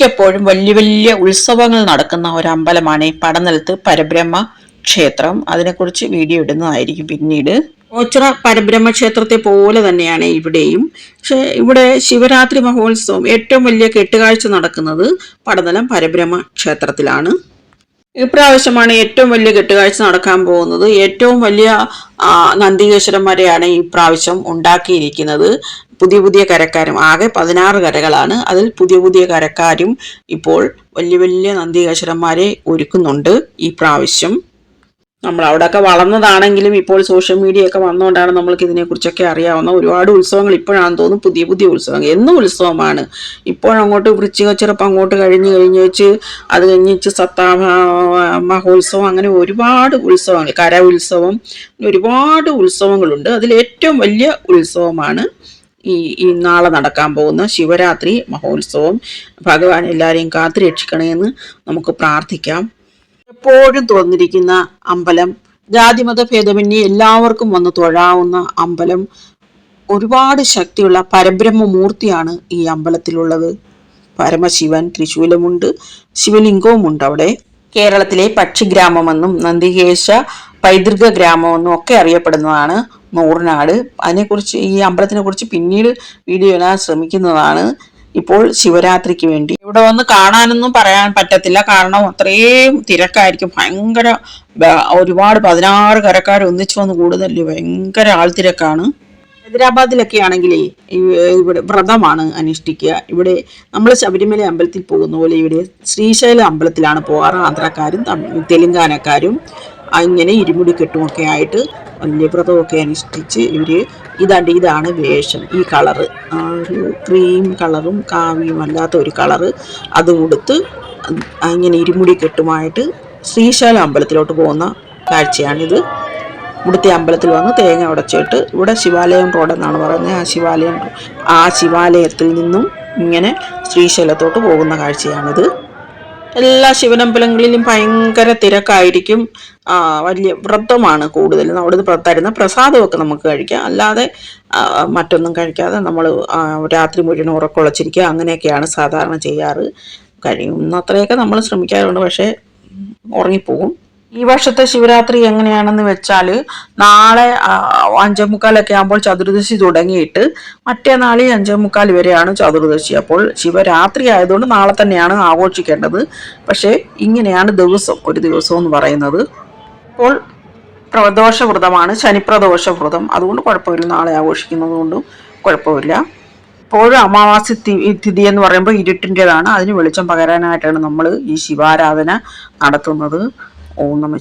മിക്കപ്പോഴും വലിയ വലിയ ഉത്സവങ്ങൾ നടക്കുന്ന ഒരു അമ്പലമാണ് ഈ പടനിലത്ത് പരബ്രഹ്മ ക്ഷേത്രം. അതിനെക്കുറിച്ച് വീഡിയോ ഇടുന്നതായിരിക്കും പിന്നീട്. ഓച്ചിറ പരബ്രഹ്മ ക്ഷേത്രത്തെ പോലെ തന്നെയാണ് ഇവിടെയും. പക്ഷേ ഇവിടെ ശിവരാത്രി മഹോത്സവം ഏറ്റവും വലിയ കെട്ടുകാഴ്ച നടക്കുന്നത് പടനിലം പരബ്രഹ്മ ക്ഷേത്രത്തിലാണ്. ഇപ്രാവശ്യമാണ് ഏറ്റവും വലിയ കെട്ടുകാഴ്ച നടക്കാൻ പോകുന്നത്. ഏറ്റവും വലിയ നന്ദികേശ്വരം നന്ദികേശ്വരന്മാരെയാണ് ഈ പ്രാവശ്യം ഉണ്ടാക്കിയിരിക്കുന്നത്. പുതിയ പുതിയ കരക്കാരും ആകെ പതിനാറ് കരകളാണ്. അതിൽ പുതിയ പുതിയ കരക്കാരും ഇപ്പോൾ വലിയ വലിയ നന്ദികേശ്വരന്മാരെ ഒരുക്കുന്നുണ്ട് ഈ പ്രാവശ്യം. നമ്മൾ അവിടെയൊക്കെ വളർന്നതാണെങ്കിലും ഇപ്പോൾ സോഷ്യൽ മീഡിയ ഒക്കെ വന്നുകൊണ്ടാണ് നമ്മൾക്ക് ഇതിനെക്കുറിച്ചൊക്കെ അറിയാവുന്ന ഒരുപാട് ഉത്സവങ്ങൾ ഇപ്പോഴാണ് തോന്നുന്നു. പുതിയ പുതിയ ഉത്സവങ്ങൾ. എന്നും ഉത്സവമാണ്. ഇപ്പോഴങ്ങോട്ട് വൃശ്ചികച്ചിറപ്പ് അങ്ങോട്ട് കഴിഞ്ഞ് കഴിഞ്ഞ് വെച്ച് അത് കഴിഞ്ഞ് വെച്ച് സത്താഭ മഹോത്സവം അങ്ങനെ ഒരുപാട് ഉത്സവങ്ങൾ. കര ഉത്സവം ഒരുപാട് ഉത്സവങ്ങളുണ്ട്. അതിൽ ഏറ്റവും വലിയ ഉത്സവമാണ് ഈ ഈ നാളെ നടക്കാൻ പോകുന്ന ശിവരാത്രി മഹോത്സവം. ഭഗവാൻ എല്ലാവരെയും കാത്തു രക്ഷിക്കണമെന്ന് നമുക്ക് പ്രാർത്ഥിക്കാം. എപ്പോഴും തുറന്നിരിക്കുന്ന അമ്പലം ജാതിമത ഭേദമന്യേ എല്ലാവർക്കും വന്ന് തൊഴാവുന്ന അമ്പലം ഒരുപാട് ശക്തിയുള്ള പരബ്രഹ്മ മൂർത്തിയാണ് ഈ അമ്പലത്തിലുള്ളത്. പരമശിവൻ ത്രിശൂലമുണ്ട് ശിവലിംഗവുമുണ്ട് അവിടെ. കേരളത്തിലെ പക്ഷിഗ്രാമമെന്നും നന്ദികേശ പൈതൃക ഗ്രാമമെന്നും ഒക്കെ അറിയപ്പെടുന്നതാണ് നൂറിനാട്. അതിനെക്കുറിച്ച് ഈ അമ്പലത്തിനെ കുറിച്ച് പിന്നീട് വീഡിയോ ഇടാൻ ശ്രമിക്കുന്നതാണ്. ഇപ്പോൾ ശിവരാത്രിക്ക് വേണ്ടി. ഇവിടെ വന്ന് കാണാനൊന്നും പറയാൻ പറ്റത്തില്ല. കാരണം അത്രയും തിരക്കായിരിക്കും. ഭയങ്കര ഒരുപാട് പതിനാറ് കരക്കാർ ഒന്നിച്ചു വന്ന് കൂടുതലല്ലേ ഭയങ്കര ആൾത്തിരക്കാണ്. ഹൈദരാബാദിലൊക്കെ ആണെങ്കിലേ ഇവ- ഇവിടെ വ്രതമാണ് അനുഷ്ഠിക്കുക. ഇവിടെ നമ്മൾ ശബരിമല അമ്പലത്തിൽ പോകുന്ന പോലെ ഇവിടെ ശ്രീശൈല അമ്പലത്തിലാണ് പോകാറ് ആന്ധ്രക്കാരും തെലുങ്കാനക്കാരും. ഇങ്ങനെ ഇരുമുടി കെട്ടുമൊക്കെ ആയിട്ട് വലിയ വ്രതമൊക്കെ അനുഷ്ഠിച്ച് ഇവർ ഇതാണ്ട് ഇതാണ് വേഷം ഈ കളറ്. ഒരു ക്രീം കളറും കാവിയും അല്ലാത്ത ഒരു കളറ് അതും കൊടുത്ത് ഇങ്ങനെ ഇരുമുടി കെട്ടുമായിട്ട് ശ്രീശാല അമ്പലത്തിലോട്ട് പോകുന്ന കാഴ്ചയാണിത്. ഇവിടുത്തെ അമ്പലത്തിൽ വന്ന് തേങ്ങ ഉടച്ചിട്ട് ഇവിടെ ശിവാലയം റോഡ് എന്നാണ് പറയുന്നത്. ആ ശിവാലയം ആ ശിവാലയത്തിൽ നിന്നും ഇങ്ങനെ ശ്രീശൈലത്തോട്ട് പോകുന്ന കാഴ്ചയാണിത്. എല്ലാ ശിവനമ്പലങ്ങളിലും ഭയങ്കര തിരക്കായിരിക്കും. വലിയ വ്രതമാണ് കൂടുതൽ അവിടുന്ന് തരുന്ന പ്രസാദമൊക്കെ നമുക്ക് കഴിക്കാം. അല്ലാതെ മറ്റൊന്നും കഴിക്കാതെ നമ്മൾ രാത്രി മുഴുവൻ ഉറക്കൊളച്ചിരിക്കുക അങ്ങനെയൊക്കെയാണ് സാധാരണ ചെയ്യാറ്. കഴിയുന്നത്രയൊക്കെ നമ്മൾ ശ്രമിക്കാറുണ്ട്. പക്ഷേ ഉറങ്ങിപ്പോകും. ഈ വർഷത്തെ ശിവരാത്രി എങ്ങനെയാണെന്ന് വെച്ചാൽ നാളെ അഞ്ചേ മുക്കാലൊക്കെ ആകുമ്പോൾ ചതുർദശി തുടങ്ങിയിട്ട് മറ്റേ നാളെ അഞ്ചേ മുക്കാൽ വരെയാണ് ചതുർദശി. അപ്പോൾ ശിവരാത്രി ആയതുകൊണ്ട് നാളെ തന്നെയാണ് ആഘോഷിക്കേണ്ടത്. പക്ഷേ ഇങ്ങനെയാണ് ദിവസം ഒരു ദിവസം എന്ന് പറയുന്നത്. അപ്പോൾ പ്രദോഷ വ്രതമാണ് ശനിപ്രദോഷ വ്രതം അതുകൊണ്ട് കുഴപ്പമില്ല നാളെ ആഘോഷിക്കുന്നത് കൊണ്ടും കുഴപ്പമില്ല. ഇപ്പോഴും അമാവാസി തിഥി എന്ന് പറയുമ്പോൾ ഇരുട്ടിന്റെതാണ്. അതിന് വെളിച്ചം പകരാനായിട്ടാണ് നമ്മൾ ഈ ശിവാരാധന നടത്തുന്നത്. ഓം നമ